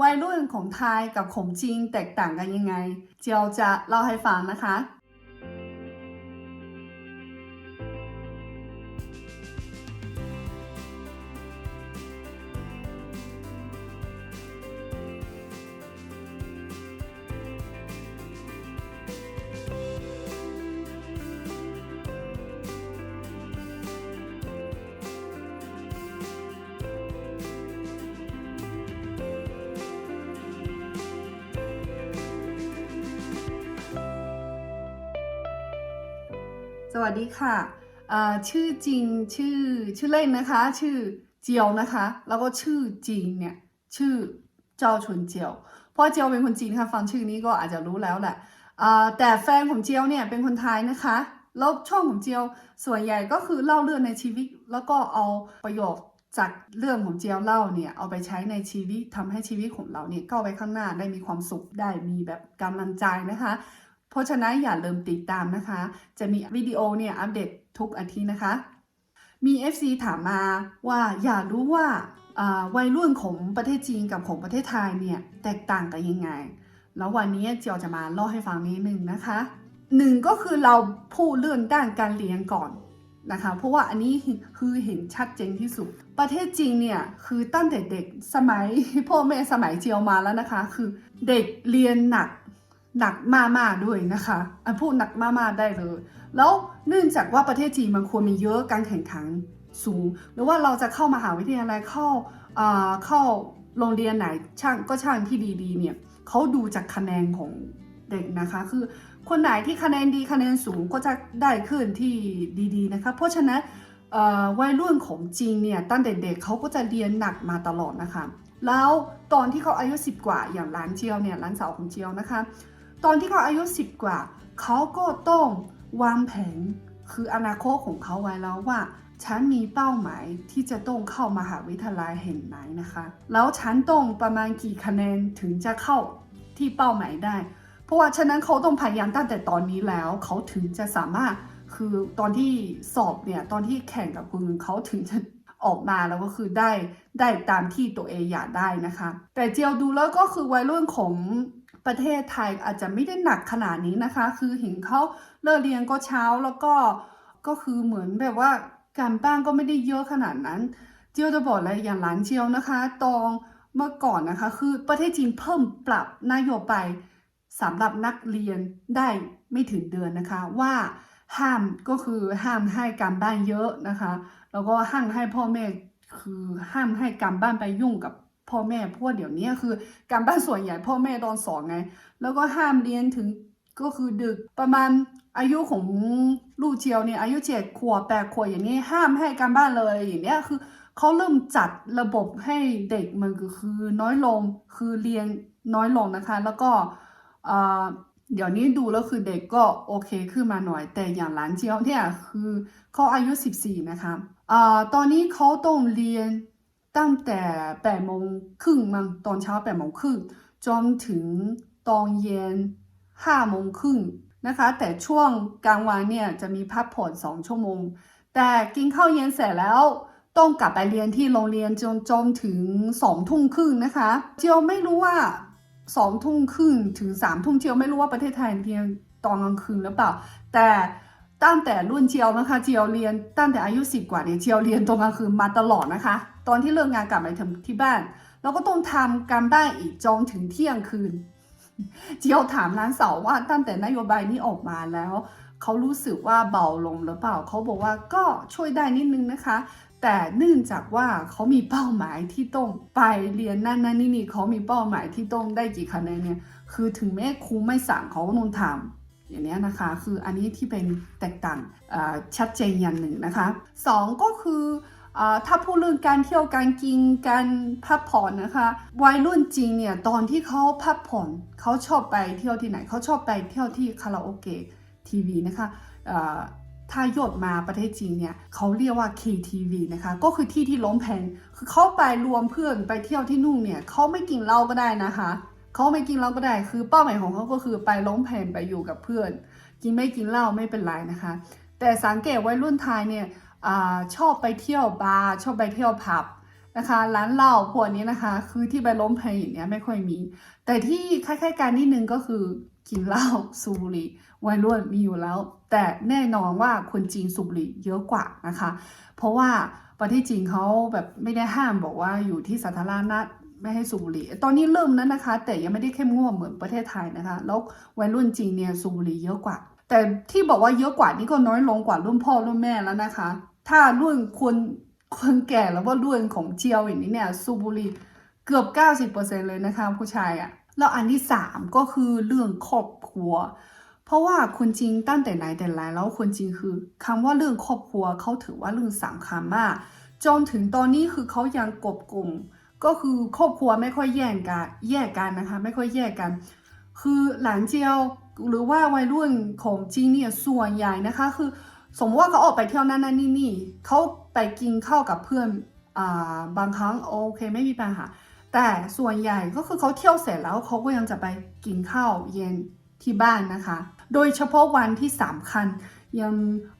วัยรุ่นของไทยกับของจีนแตกต่างกันยังไง เจียวจะเล่าให้ฟังนะคะ วัสดีค่ะ ชื่อจริงชื่อชื่อเล่นนะคะ ชื่อเจียวนะคะ แล้วก็ชื่อจริงเนี่ยชื่อเจ้าชุนเจียว เพราะเจียวเป็นคนจีนค่ะ ฟังชื่อนี้ก็อาจจะรู้แล้วแหละแต่แฟนของเจียวเนี่ยเป็นคนไทยนะคะ แล้วช่องของเจียวส่วนใหญ่ก็คือเล่าเรื่องในชีวิต แล้วก็เอาประโยชน์จากเรื่องของเจียวเล่าเนี่ยเอาไปใช้ในชีวิตทำให้ชีวิตของเราเนี่ยก้าวไปข้างหน้าได้มีความสุขได้มีแบบกำลังใจนะคะ เพราะฉะนั้นอย่าลืมติดตามนะคะ จะมีวิดีโอเนี่ยอัปเดตทุกอาทิตย์นะคะ มี FC ถามมาว่าอยากรู้ว่าวัยรุ่นของประเทศจีนกับของประเทศไทยเนี่ยแตกต่างกันยังไง แล้ววันนี้เจียวจะมาเล่าให้ฟังนิดนึงนะคะหนึ่งก็คือเราพูดเรื่องด้านการเรียนก่อนนะคะ เพราะว่าอันนี้คือเห็นชัดเจนที่สุด ประเทศจีนเนี่ยคือตั้งแต่เด็กสมัยพ่อแม่สมัยเจียวมาแล้วนะคะ คือเด็กเรียนหนัก หนักมากๆด้วยนะคะอันพูดหนักมากๆได้เลย แล้วเนื่องจากว่าประเทศจีนมันควรมีเยอะการแข่งขันสูง หรือว่าเราจะเข้ามหาวิทยาลัยเข้าอ่าเข้าโรงเรียนไหนช่างก็ช่างที่ดีๆเนี่ยเขาดูจากคะแนนของเด็กนะคะ คือคนไหนที่คะแนนดีคะแนนสูงก็จะได้ขึ้นที่ดีๆนะคะเพราะฉะนั้นวัยรุ่นของจีนเนี่ยตั้งแต่เด็กเขาก็จะเรียนหนักมาตลอดนะคะ แล้วตอนที่เขาอายุ 10 กว่าอย่างหลานเจียวเนี่ยหลานสาวของเจียวนะคะ ตอนที่เขาอายุ 10 กว่า เขาก็ต้องวางแผนคืออนาคตของเขาไว้แล้วว่า ฉันมีเป้าหมายที่จะต้องเข้ามหาวิทยาลัยแห่งไหนนะคะ แล้วฉันต้องประมาณกี่คะแนนถึงจะเข้าที่เป้าหมายได้ เพราะว่าฉะนั้นเขาต้องพยายามตั้งแต่ตอนนี้แล้ว เขาถึงจะสามารถคือตอนที่สอบเนี่ยตอนที่แข่งกับคนอื่นเขาถึงจะออกมาแล้วก็คือได้ได้ตามที่ตัวเองอยากได้นะคะ แต่เจียวดูแล้วก็คือวัยรุ่นของ ประเทศไทยอาจจะไม่ได้หนักขนาดนี้นะคะ คือเห็นเขาเลิกเรียนก็เช้าแล้วก็ก็คือเหมือนแบบว่าการบ้านก็ไม่ได้เยอะขนาดนั้น เจียวจะบอกเลยอย่างหลานเจียวนะคะ ตองเมื่อก่อนนะคะ คือประเทศจีนเพิ่มปรับนโยบายสำหรับนักเรียนได้ไม่ถึงเดือนนะคะว่าห้ามก็คือห้ามให้การบ้านเยอะนะคะ แล้วก็ห้ามให้พ่อแม่คือห้ามให้การบ้านไปยุ่งกับ พ่อแม่เพราะว่าเดี๋ยวนี้คือการบ้านส่วนใหญ่พ่อแม่ตอนสอนไง แล้วก็ห้ามเรียนถึงก็คือดึกประมาณอายุของลูกเจียวเนี่ยอายุเจ็ดขวบแปดขวบอย่างนี้ห้ามให้การบ้านเลยอย่างเนี้ยคือเขาเริ่มจัดระบบให้เด็กมันก็คือน้อยลงคือเรียนน้อยลงนะคะ แล้วก็เดี๋ยวนี้ดูแล้วคือเด็กก็โอเคขึ้นมาหน่อย แต่อย่างหลานเจียวเนี่ยคือเขาอายุ 14 นะคะอ่าตอนนี้เขาต้องเรียน ตั้งแต่แปดโมงครึ่งมั้งตอนเช้าแปดโมงครึ่งจนถึงตอนเย็นห้าโมงครึ่งนะคะ แต่ช่วงกลางวันเนี่ยจะมีพักผ่อนสองชั่วโมง แต่กินข้าวเย็นเสร็จแล้วต้องกลับไปเรียนที่โรงเรียนจนจนถึงสองทุ่มครึ่งนะคะเจียวไม่รู้ว่าสองทุ่มครึ่งถึงสามทุ่มเจียวไม่รู้ว่าประเทศไทยเรียนตอนกลางคืนหรือเปล่า แต่ตั้งแต่รุ่นเจียวนะคะเจียวเรียนตั้งแต่อายุสิบกว่าเนี่ยเจียวเรียนตอนกลางคืนมาตลอดนะคะ ตอนที่เลิกงานกลับไปทำที่บ้านแล้วก็ต้องทำการบ้านอีกจนถึงเที่ยงคืน เจียวถามร้านเสาว่าตั้งแต่นโยบายนี้ออกมาแล้วเขารู้สึกว่าเบาลงหรือเปล่าเขาบอกว่าก็ช่วยได้นิดนึงนะคะ แต่เนื่องจากว่าเขามีเป้าหมายที่ต้องไปเรียนนั่นนั่นนี่นี่เขามีเป้าหมายที่ต้องได้กี่คะแนนเนี่ยคือถึงแม้ครูไม่สั่งเขาก็ต้องทำอย่างนี้นะคะคืออันนี้ที่เป็นแตกต่างชัดเจนอย่างหนึ่งนะคะสองก็คือ ถ้าพูดเรื่องการเที่ยวการกินการพักผ่อนนะคะวัยรุ่นจริงเนี่ยตอนที่เขาพักผ่อนเขาชอบไปเที่ยวที่ไหนเขาชอบไปเที่ยวที่คาราโอเกะทีวีนะคะถ้ายดมาประเทศจีนเนี่ยเขาเรียกว่า KTV นะคะก็คือที่ที่ล้มแพงคือเขาไปรวมเพื่อนไปเที่ยวที่นู่นเนี่ยเขาไม่กินเหล้าก็ได้นะคะเขาไม่กินเหล้าก็ได้ คือเป้าหมายของเขาก็คือไปล้มแพงไปอยู่กับเพื่อน กินไม่กินเหล้าไม่เป็นไรนะคะ แต่สังเกตวัยรุ่นไทยเนี่ย อชอบไปเที่ยวบาร์ชอบไปเที่ยวผับนะคะร้านเหล้าพวกนี้นะคะ คือที่ไปล้มเพลงอย่างเนี้ยไม่ค่อยมี แต่ที่คล้ายๆกันนิดนึงก็คือกินเหล้าสูบบุหรี่วัยรุ่นมีอยู่แล้ว แต่แน่นอนว่าคนจีนสูบบุหรี่เยอะกว่านะคะ เพราะว่าประเทศจีนเขาแบบไม่ได้ห้ามบอกว่าอยู่ที่สาธารณะไม่ให้สูบบุหรี่ ตอนนี้เริ่มแล้วนะคะ แต่ยังไม่ได้เข้มงวดเหมือนประเทศไทยนะคะ แล้ววัยรุ่นจีนเนี่ยสูบบุหรี่เยอะกว่า แต่ที่บอกว่าเยอะกว่านี่ก็น้อยลงกว่ารุ่นพ่อรุ่นแม่แล้วนะคะ ถ้ารุ่นคนคนแก่แล้วว่ารุ่นของเจียวอย่างนี้เนี่ยสูบบุหรี่เกือบ 90%เลยนะคะผู้ชายอะแล้วอันที่สามก็คือเรื่องครอบครัว เพราะว่าคนจีนตั้งแต่ไหนแต่ไรแล้วคนจีนคือคำว่าเรื่องครอบครัวเขาถือว่าเรื่องสำคัญมากจนถึงตอนนี้คือเขายังกบกลุ่มก็คือครอบครัวไม่ค่อยแยกกันแยกกันนะคะ ไม่ค่อยแยกกัน คือหลานเจียวหรือว่าวัยรุ่นของจีนเนี่ยส่วนใหญ่นะคะ คือ สมมติว่าเขาออกไปเที่ยวนั่นนั่นนี่นี่เขาไปกินข้าวกับเพื่อนอ่าบางครั้งโอเคไม่มีปัญหา แต่ส่วนใหญ่ก็คือเขาเที่ยวเสร็จแล้วเขาก็ยังจะไปกินข้าวเย็นที่บ้านนะคะ โดยเฉพาะวันที่สำคัญยัง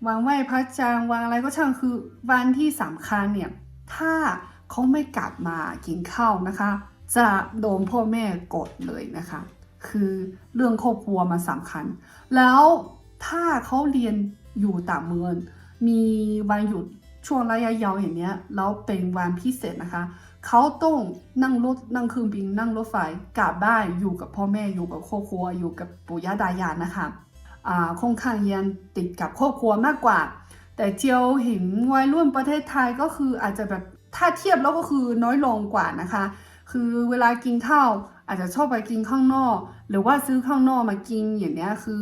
วันไหว้พระจันทร์วันอะไรก็ช่างคือวันที่สำคัญเนี่ยถ้าเขาไม่กลับมากินข้าวนะคะ จะโดนพ่อแม่กดเลยนะคะ คือเรื่องครอบครัวมาสำคัญ แล้ว ถ้าเขาเรียนอยู่ต่างเมือง มีวันหยุดช่วงระยะยาวอย่างเนี้ยแล้วเป็นวันพิเศษนะคะ เขาต้องนั่งรถนั่งเครื่องบินนั่งรถไฟกลับบ้านอยู่กับพ่อแม่อยู่กับครอบครัวอยู่กับปู่ย่าตายายนะคะอ่าค่อนข้างยังติดกับครอบครัวมากกว่า แต่เจียวเห็นวัยรุ่นประเทศไทยก็คืออาจจะแบบถ้าเทียบแล้วก็คือน้อยลงกว่านะคะ คือเวลากินข้าวอาจจะชอบไปกินข้างนอก หรือว่าซื้อข้างนอกมากินอย่างเนี้ยคือ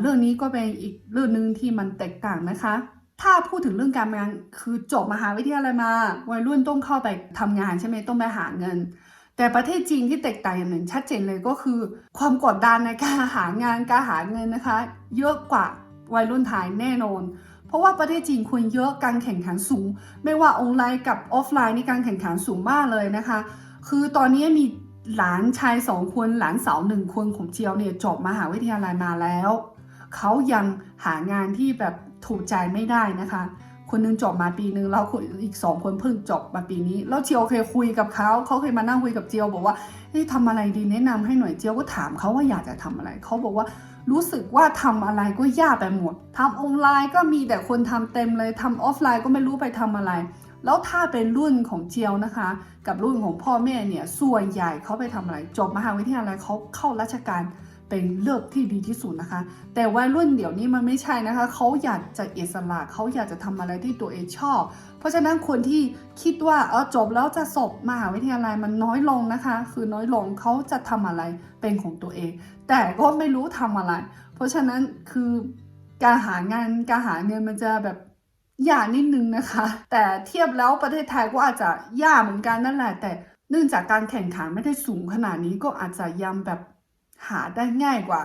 เรื่องนี้ก็เป็นอีกเรื่องหนึ่งที่มันแตกต่างนะคะ ถ้าพูดถึงเรื่องการงานคือจบมหาวิทยาลัยมา วัยรุ่นต้องเข้าไปทำงานใช่ไหมต้องไปหาเงิน แต่ประเทศจีนที่แตกต่างอย่างหนึ่งชัดเจนเลยก็คือ ความกดดันในการหางานการหาเงินนะคะ เยอะกว่าวัยรุ่นไทยแน่นอน เพราะว่าประเทศจีนคนเยอะการแข่งขันสูง ไม่ว่าออนไลน์กับออฟไลน์นี่การแข่งขันสูงมากเลยนะคะ คือตอนนี้มี หลานชายสองคนหลานสาวหนึ่งคนของเจียวเนี่ยจบมหาวิทยาลัยมาแล้ว เขายังหางานที่แบบถูกใจไม่ได้นะคะ คนหนึงจบมาปีนึงแล้วคนอีกสองคนเพิ่งจบมาปีนี้ แล้วเจียวเคยคุยกับเขาเขาเคยมานั่งคุยกับเจียวบอกว่าเฮ้ยทำอะไรดีแนะนำให้หน่อยเจียวก็ถามเขาว่าอยากจะทำอะไรเขาบอกว่ารู้สึกว่าทำอะไรก็ยากไปหมดทำออนไลน์ก็มีแต่คนทำเต็มเลยทำออฟไลน์ก็ไม่รู้ไปทำอะไร แล้วถ้าเป็นรุ่นของเจียวนะคะ กับรุ่นของพ่อแม่เนี่ยส่วนใหญ่เขาไปทำอะไรจบมหาวิทยาลัยเขาเข้าราชการเป็นเลือกที่ดีที่สุดนะคะ แต่วัยรุ่นเดี๋ยวนี้มันไม่ใช่นะคะ เขาอยากจะอิสระเขาอยากจะทำอะไรที่ตัวเองชอบ เพราะฉะนั้นคนที่คิดว่าเออจบแล้วจะสอบมหาวิทยาลัยมันน้อยลงนะคะ คือน้อยลงเขาจะทำอะไรเป็นของตัวเอง แต่ก็ไม่รู้ทำอะไร เพราะฉะนั้นคือการหางานการหาเงินมันจะแบบ ยากนิดนึงนะคะ แต่เทียบแล้วประเทศไทยก็อาจจะยากเหมือนกันนั่นแหละแต่เนื่องจากการแข่งขันไม่ได้สูงขนาดนี้ก็อาจจะยังแบบหาได้ง่ายกว่า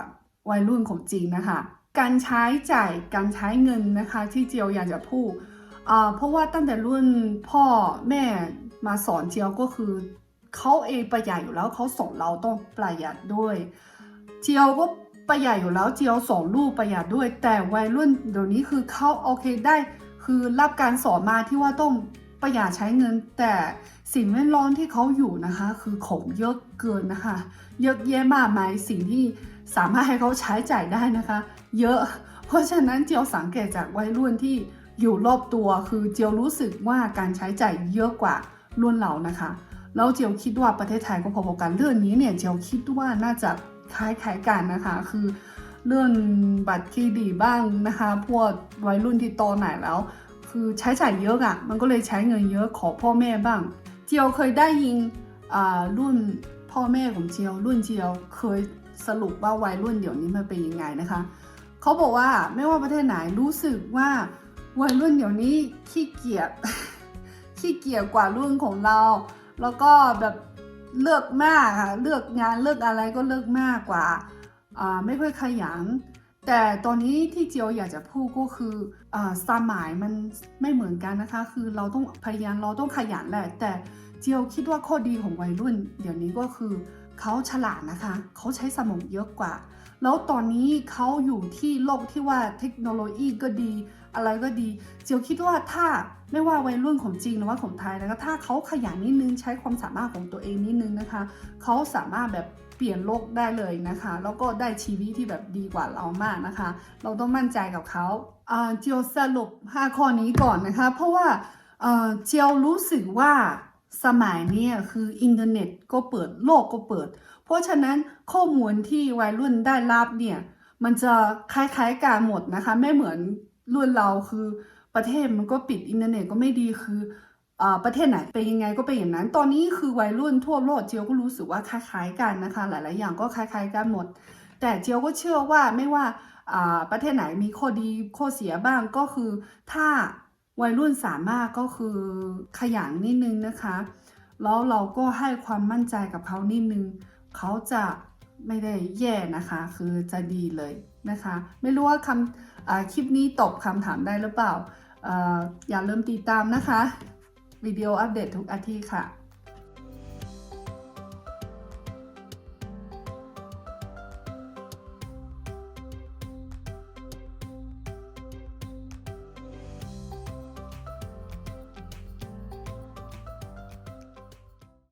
วัยรุ่นของจีนนะคะ การใช้จ่ายการใช้เงินนะคะ ที่เจียวอยากจะพูดอ่าเพราะว่าตั้งแต่รุ่นพ่อแม่มาสอนเจียวก็คือเขาเองประหยัดอยู่แล้วเขาสอนเราต้องประหยัดด้วย เจียวก็ประหยัดอยู่แล้วเจียวสอนลูกประหยัดด้วย แต่วัยรุ่นเดี๋ยวนี้คือเขาโอเคได้ คือรับการสอนมาที่ว่าต้องประหยัดใช้เงิน แต่สิ่งแวดล้อมที่เขาอยู่นะคะ คือของเยอะเกินนะคะ เยอะแยะมากมายสิ่งที่สามารถให้เขาใช้จ่ายได้นะคะ เยอะ เพราะฉะนั้นเจียวสังเกตจากวัยรุ่นที่อยู่รอบตัวคือเจียวรู้สึกว่าการใช้จ่ายเยอะกว่ารุ่นเรานะคะแล้วเจียวคิดว่าประเทศไทยก็พอๆกันเรื่องนี้เนี่ยเจียวคิดว่าน่าจะคล้ายๆกันนะคะ คือ เรื่องบัตรเครดิตบ้างนะคะ พวกวัยรุ่นที่โตหน่อยแล้ว คือใช้จ่ายเยอะอะ่ะ มันก็เลยใช้เงินเยอะขอพ่อแม่บ้าง เจียวเคยได้ยินอ่ารุ่นพ่อแม่ของเจียว รุ่นเจียวเคยสรุปว่าวัยรุ่นเดี๋ยวนี้มันเป็นยังไงนะคะเขาบอกว่าไม่ว่าประเทศไหนรู้สึกว่าวัยรุ่นเดี๋ยวนี้ขี้เกียจขี้เกียจกว่ารุ่นของเรา แล้วก็แบบเลือกมากค่ะเลือกงานเลือกอะไรก็เลือกมากกว่า อ่าไม่ค่อยขยัน แต่ตอนนี้ที่เจียวอยากจะพูดก็คืออาสมัยมันไม่เหมือนกันนะคะ คือเราต้องพยายามเราต้องขยันแหละ แต่เจียวคิดว่าข้อดีของวัยรุ่น เดี๋ยวนี้ก็คือเขาฉลาดนะคะ เขาใช้สมองเยอะกว่า แล้วตอนนี้เขาอยู่ที่โลกที่ว่าเทคโนโลยีก็ดี อะไรก็ดี เจียวคิดว่าถ้าไม่ว่าวัยรุ่นของจีนหรือว่าของไทยนะคะถ้าเขาขยันนิดนึงใช้ความสามารถของตัวเองนิดนึงนะคะ เขาสามารถแบบ เปลี่ยนโลกได้เลยนะคะ แล้วก็ได้ชีวิตที่แบบดีกว่าเรามากนะคะ เราต้องมั่นใจกับเขาอ่าเจียวสรุป 5 ข้อนี้ก่อนนะคะ เพราะว่าเอ่อเจียวรู้สึกว่าสมัยนี้คืออินเทอร์เน็ตก็เปิดโลกก็เปิด เพราะฉะนั้นข้อมูลที่วัยรุ่นได้รับเนี่ยมันจะคล้ายๆกันหมดนะคะ ไม่เหมือนรุ่นเราคือประเทศมันก็ปิดอินเทอร์เน็ตก็ไม่ดีคือ ประเทศไหนเป็นยังไงก็เป็นอย่างนั้น ตอนนี้คือวัยรุ่นทั่วโลกเจียวก็รู้สึกว่าคล้ายๆกันนะคะ หลายๆอย่างก็คล้ายๆกันหมด แต่เจียวก็เชื่อว่าไม่ว่าประเทศไหนมีข้อดีข้อเสียบ้างก็คือ ถ้าวัยรุ่นสามารถก็คือขยันนิดนึงนะคะ แล้วเราก็ให้ความมั่นใจกับเขานิดนึง เขาจะไม่ได้แย่นะคะ คือจะดีเลยนะคะ ไม่รู้ว่าคำคลิปนี้ตอบคำถามได้หรือเปล่าอออย่าลืมติดตามนะคะ วิดีโออัปเดตทุกอาทิตย์ค่ะ